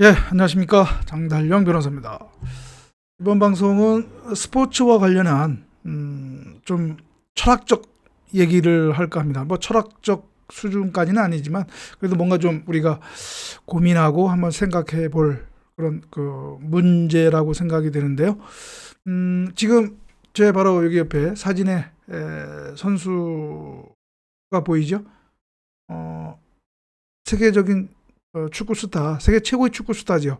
예, 안녕하십니까. 장달령 변호사입니다. 이번 방송은 스포츠와 관련한, 음, 좀 철학적 얘기를 할까 합니다. 뭐 철학적 수준까지는 아니지만, 그래도 뭔가 좀 우리가 고민하고 한번 생각해 볼 그런 그 문제라고 생각이 되는데요. 음, 지금 제 바로 여기 옆에 사진에 에, 선수가 보이죠? 어, 세계적인 어, 축구 스타, 세계 최고의 축구 스타죠.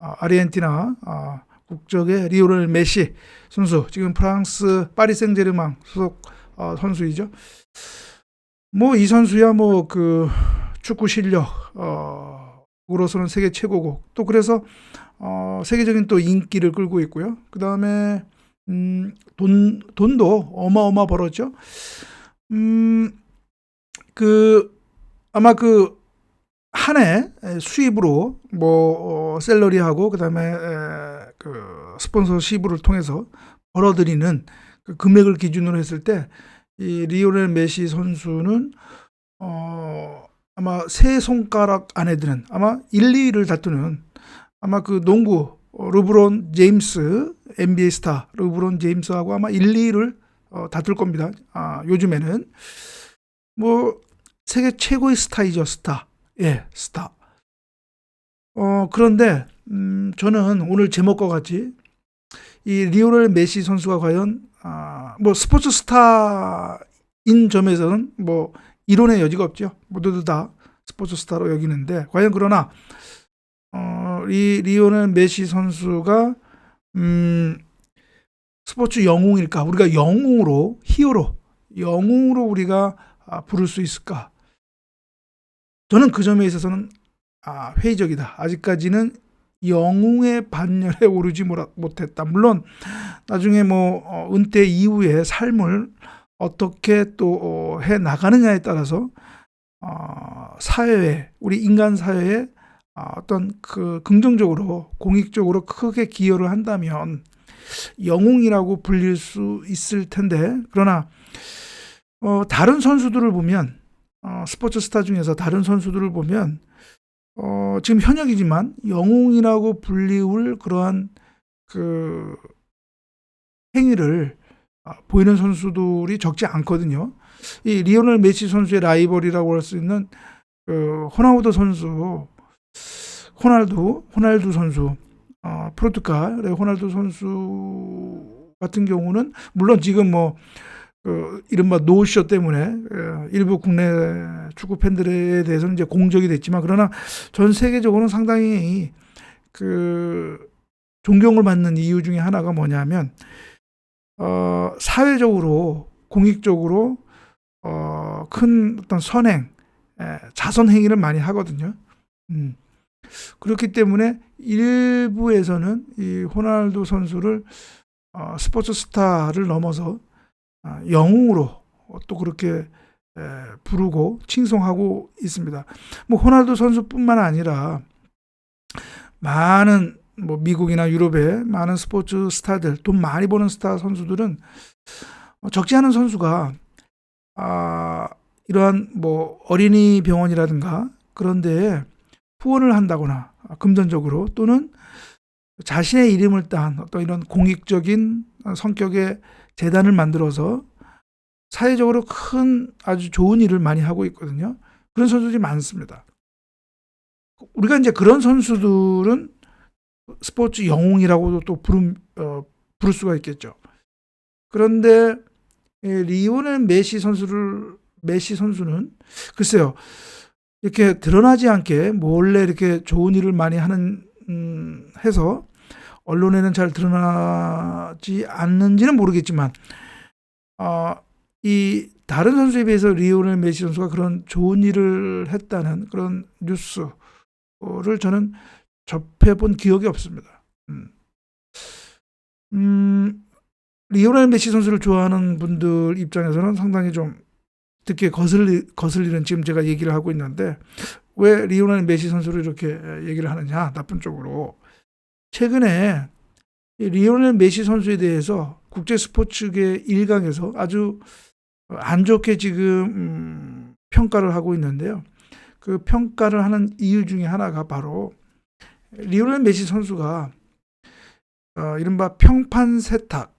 아, 아르헨티나 아, 국적의 리오넬 메시 선수, 지금 프랑스 파리 생제르맹 소속 어, 선수이죠. 뭐 이 선수야 뭐 그 축구 실력 어, 으로서는 세계 최고고 또 그래서 어, 세계적인 또 인기를 끌고 있고요. 그 다음에 음, 돈 돈도 어마어마 벌었죠. 음, 그 아마 그 한 해 수입으로 뭐 어, 셀러리하고 그다음에 에, 그 스폰서십을 통해서 벌어들이는 그 금액을 기준으로 했을 때 이 리오넬 메시 선수는 어 아마 세 손가락 안에 드는 아마 1, 2위를 다투는 아마 그 농구 어, 르브론 제임스 NBA 스타 르브론 제임스하고 아마 1, 2위를 어, 다툴 겁니다. 아, 요즘에는 뭐 세계 최고의 스타이죠, 스타. 예, 스타. 어, 그런데, 음, 저는 오늘 제목과 같이 이 리오넬 메시 선수가 과연, 아, 뭐 스포츠 스타인 점에서는 뭐 이론의 여지가 없죠. 모두들 다 스포츠 스타로 여기는데, 과연 그러나, 어, 이 리오넬 메시 선수가, 음, 스포츠 영웅일까? 우리가 영웅으로, 히어로, 영웅으로 우리가 아, 부를 수 있을까? 저는 그 점에 있어서는 아, 회의적이다. 아직까지는 영웅의 반열에 오르지 못했다. 물론 나중에 뭐 어, 은퇴 이후의 삶을 어떻게 또 어, 해 나가느냐에 따라서 어, 사회에 우리 인간 사회에 아, 어떤 그 긍정적으로 공익적으로 크게 기여를 한다면 영웅이라고 불릴 수 있을 텐데 그러나 어, 다른 선수들을 보면 어, 스포츠 스타 중에서 다른 선수들을 보면 어, 지금 현역이지만 영웅이라고 불리울 그러한 그 행위를 아, 보이는 선수들이 적지 않거든요. 이 리오넬 메시 선수의 라이벌이라고 할 수 있는 그 호나우도 선수, 호날두, 호날두 선수, 어, 포르투갈의 호날두 선수 같은 경우는 물론 지금 뭐 그 이른바 노쇼 때문에 어, 일부 국내 축구 팬들에 대해서는 이제 공적이 됐지만 그러나 전 세계적으로는 상당히 그 존경을 받는 이유 중에 하나가 뭐냐면 어 사회적으로 공익적으로 어큰 어떤 선행 에, 자선 행위를 많이 하거든요. 음. 그렇기 때문에 일부에서는 이 호날두 선수를 어, 스포츠 스타를 넘어서 아, 영웅으로 또 그렇게 에, 부르고 칭송하고 있습니다. 뭐 호날두 선수뿐만 아니라 많은 뭐 미국이나 유럽의 많은 스포츠 스타들 돈 많이 버는 스타 선수들은 어, 적지 않은 선수가 아 이러한 뭐 어린이 병원이라든가 그런 데에 후원을 한다거나 아, 금전적으로 또는 자신의 이름을 딴 어떤 이런 공익적인 성격의 재단을 만들어서 사회적으로 큰 아주 좋은 일을 많이 하고 있거든요. 그런 선수들이 많습니다. 우리가 이제 그런 선수들은 스포츠 영웅이라고도 또 부름, 어, 부를 수가 있겠죠. 그런데 이 리오넬 메시 선수를 메시 선수는 글쎄요 이렇게 드러나지 않게 몰래 이렇게 좋은 일을 많이 하는 음, 해서 언론에는 잘 드러나지 않는지는 모르겠지만 어, 이 다른 선수에 비해서 리오넬 메시 선수가 그런 좋은 일을 했다는 그런 뉴스를 저는 접해본 기억이 없습니다. 음, 음, 리오넬 메시 선수를 좋아하는 분들 입장에서는 상당히 좀 듣기에 거슬리, 거슬리는 지금 제가 얘기를 하고 있는데 왜 리오넬 메시 선수를 이렇게 얘기를 하느냐 나쁜 쪽으로 최근에 이 리오넬 메시 선수에 대해서 국제 스포츠계 일각에서 아주 안 좋게 지금 음, 평가를 하고 있는데요. 그 평가를 하는 이유 중에 하나가 바로 리오넬 메시 선수가 어, 이른바 평판 세탁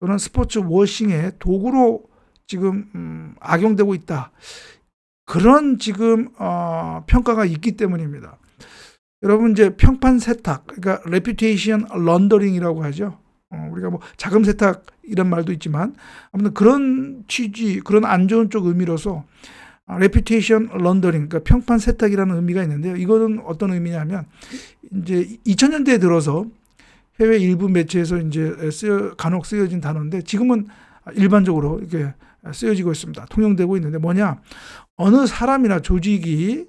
또는 스포츠 워싱의 도구로 지금 음, 악용되고 있다. 그런 지금 어, 평가가 있기 때문입니다. 여러분 이제 평판 세탁, 그러니까 레퓨테이션 런더링이라고 하죠. 어, 우리가 뭐 자금 세탁 이런 말도 있지만 아무튼 그런 취지, 그런 안 좋은 쪽 의미로서 레퓨테이션 런더링, 그러니까 평판 세탁이라는 의미가 있는데요. 이거는 어떤 의미냐면 이제 2000년대에 들어서 해외 일부 매체에서 이제 쓰여 간혹 쓰여진 단어인데 지금은 일반적으로 이렇게 쓰여지고 있습니다. 통용되고 있는데 뭐냐? 어느 사람이나 조직이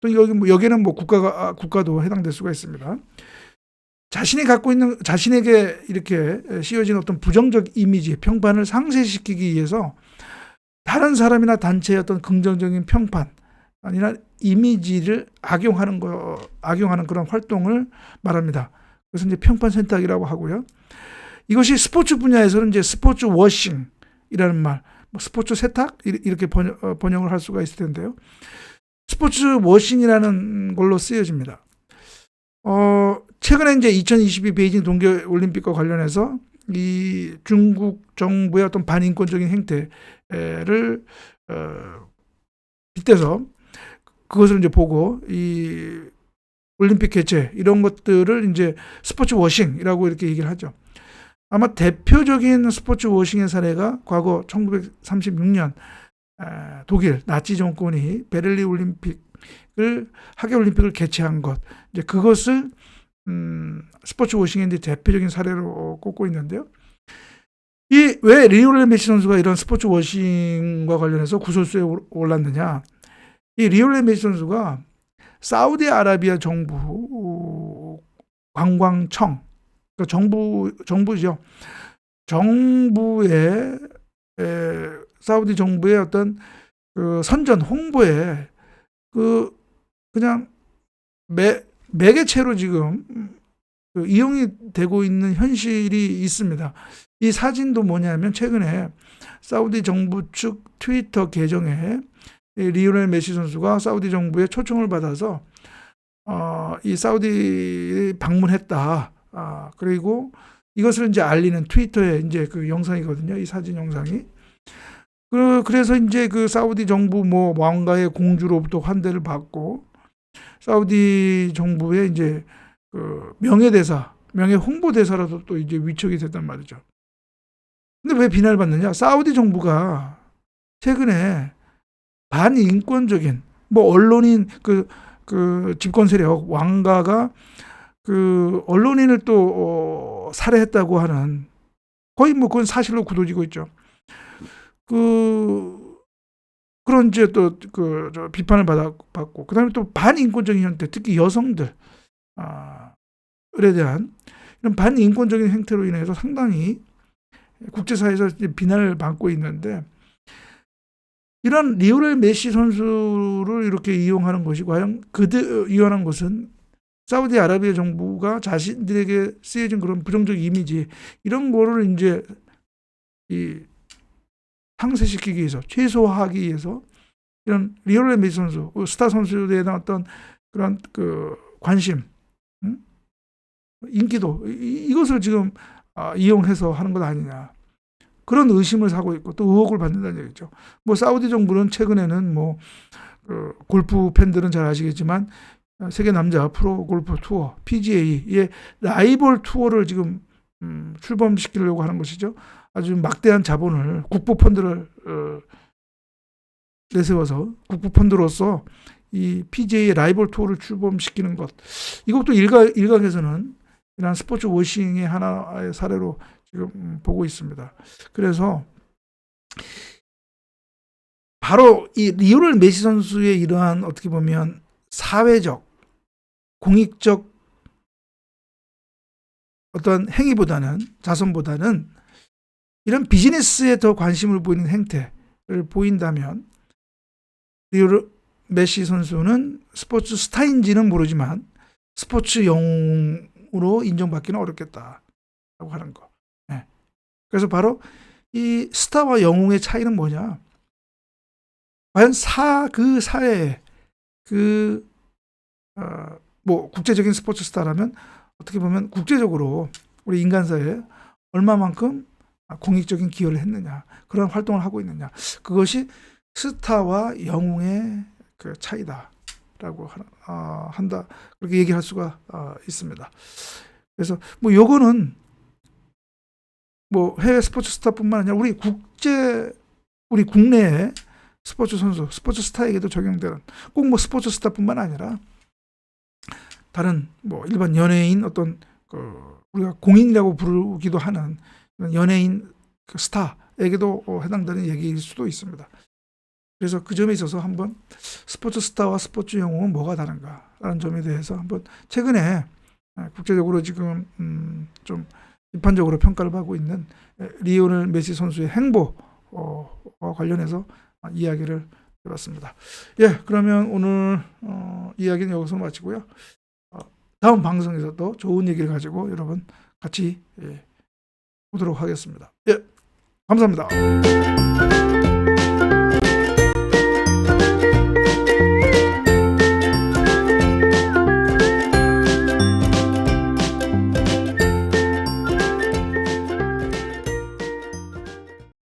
또 여기 뭐 여기는 뭐 국가가 아, 국가도 해당될 수가 있습니다. 자신이 갖고 있는 자신에게 이렇게 씌워진 어떤 부정적 이미지, 평판을 상쇄시키기 위해서 다른 사람이나 단체의 어떤 긍정적인 평판 아니나 이미지를 악용하는 거 악용하는 그런 활동을 말합니다. 그래서 이제 평판 선택이라고 하고요. 이것이 스포츠 분야에서는 이제 스포츠 워싱이라는 말, 뭐 스포츠 세탁 이렇게 번역, 어, 번역 을 할 수가 있을 텐데요. 스포츠 워싱이라는 걸로 쓰여집니다. 어, 최근에 이제 2022 베이징 동계 올림픽과 관련해서 이 중국 정부의 어떤 반인권적인 행태를 어, 빗대서 그것을 이제 보고 이 올림픽 개최 이런 것들을 이제 스포츠 워싱이라고 이렇게 얘기를 하죠. 아마 대표적인 스포츠 워싱의 사례가 과거 1936년 독일 나치 정권이 베를린 올림픽을 하계 올림픽을 개최한 것 이제 그것을 음, 스포츠 워싱의 대표적인 사례로 꼽고 있는데요. 이 왜 리오넬 메시 선수가 이런 스포츠 워싱과 관련해서 구설수에 올랐느냐? 이 리오넬 메시 선수가 사우디아라비아 정부 관광청 그러니까 정부 정부죠. 정부의 에, 사우디 정부의 어떤 그 선전 홍보에 그 그냥 매 매개체로 지금 그 이용이 되고 있는 현실이 있습니다. 이 사진도 뭐냐면 최근에 사우디 정부 측 트위터 계정에 리오넬 메시 선수가 사우디 정부의 초청을 받아서 어, 이 사우디 방문했다. 아, 그리고 이것을 이제 알리는 트위터에 이제 그 영상이거든요. 이 사진 영상이. 그, 그래서 이제 그 사우디 정부 뭐 왕가의 공주로부터 환대를 받고 사우디 정부의 이제 그 명예대사, 명예 홍보대사라도 또 이제 위촉이 됐단 말이죠. 근데 왜 비난을 받느냐? 사우디 정부가 최근에 반인권적인 뭐 언론인 그, 그 집권 세력 왕가가 그 언론인을 또 어, 살해했다고 하는 거의 뭐 그건 사실로 굳어지고 있죠. 그 그런 이제 또 그 비판을 받아 받고 그다음에 또 반인권적인 형태 특히 여성들 아에 대한 이런 반인권적인 행태로 인해서 상당히 국제사회에서 비난을 받고 있는데 이런 리오넬 메시 선수를 이렇게 이용하는 것이 과연 그들 이용하는 것은 사우디아라비아 정부가 자신들에게 쓰여진 그런 부정적 이미지 이런 거를 이제 이 상쇄시키기 위해서 최소화하기 위해서 이런 리오넬 메시 선수 그 스타 선수에 대한 어떤 그런 그 관심 응? 인기도 이, 것을 지금 아, 이용해서 하는 것 아니냐 그런 의심을 사고 있고 또 의혹을 받는다는 얘기죠. 뭐 사우디 정부는 최근에는 뭐 그 골프 팬들은 잘 아시겠지만 세계 남자 프로 골프 투어 PGA의 라이벌 투어를 지금 음, 출범시키려고 하는 것이죠. 아주 막대한 자본을 국부 펀드를 어, 내세워서 국부 펀드로서 이 PGA 라이벌 투어를 출범시키는 것 이것도 일각 일각에서는 이런 스포츠 워싱의 하나의 사례로 지금 보고 있습니다. 그래서 바로 이 리오넬 메시 선수의 이러한 어떻게 보면 사회적 공익적 어떤 행위보다는 자선보다는 이런 비즈니스에 더 관심을 보이는 행태를 보인다면 메시 선수는 스포츠 스타인지는 모르지만 스포츠 영웅으로 인정받기는 어렵겠다라고 하는 거. 그래서 바로 이 스타와 영웅의 차이는 뭐냐? 과연 사, 그 사회에 그, 어, 뭐 국제적인 스포츠 스타라면 어떻게 보면 국제적으로 우리 인간 사회에 얼마만큼 공익적인 기여를 했느냐 그런 활동을 하고 있느냐 그것이 스타와 영웅의 그 차이다라고 하- 아, 한다 그렇게 얘기할 수가 아, 있습니다. 그래서 뭐 요거는 뭐 해외 스포츠 스타뿐만 아니라 우리 국제 우리 국내의 스포츠 선수, 스포츠 스타에게도 적용되는 꼭 뭐 스포츠 스타뿐만 아니라 다른 뭐 일반 연예인 어떤 그 우리가 공인이라고 부르기도 하는 연예인 그 스타에게도 어, 해당되는 얘기일 수도 있습니다. 그래서 그 점에 있어서 한번 스포츠 스타와 스포츠 영웅은 뭐가 다른가라는 점에 대해서 한번 최근에 아, 국제적으로 지금 음, 좀 비판적으로 평가를 받고 있는 에, 리오넬 메시 선수의 행보와 관련해서 아, 이야기를 해봤습니다. 예, 그러면 오늘 어, 이야기는 여기서 마치고요. 어, 다음 방송에서도 좋은 얘기를 가지고 여러분 같이 예, 보도록 하겠습니다. 예, 감사합니다.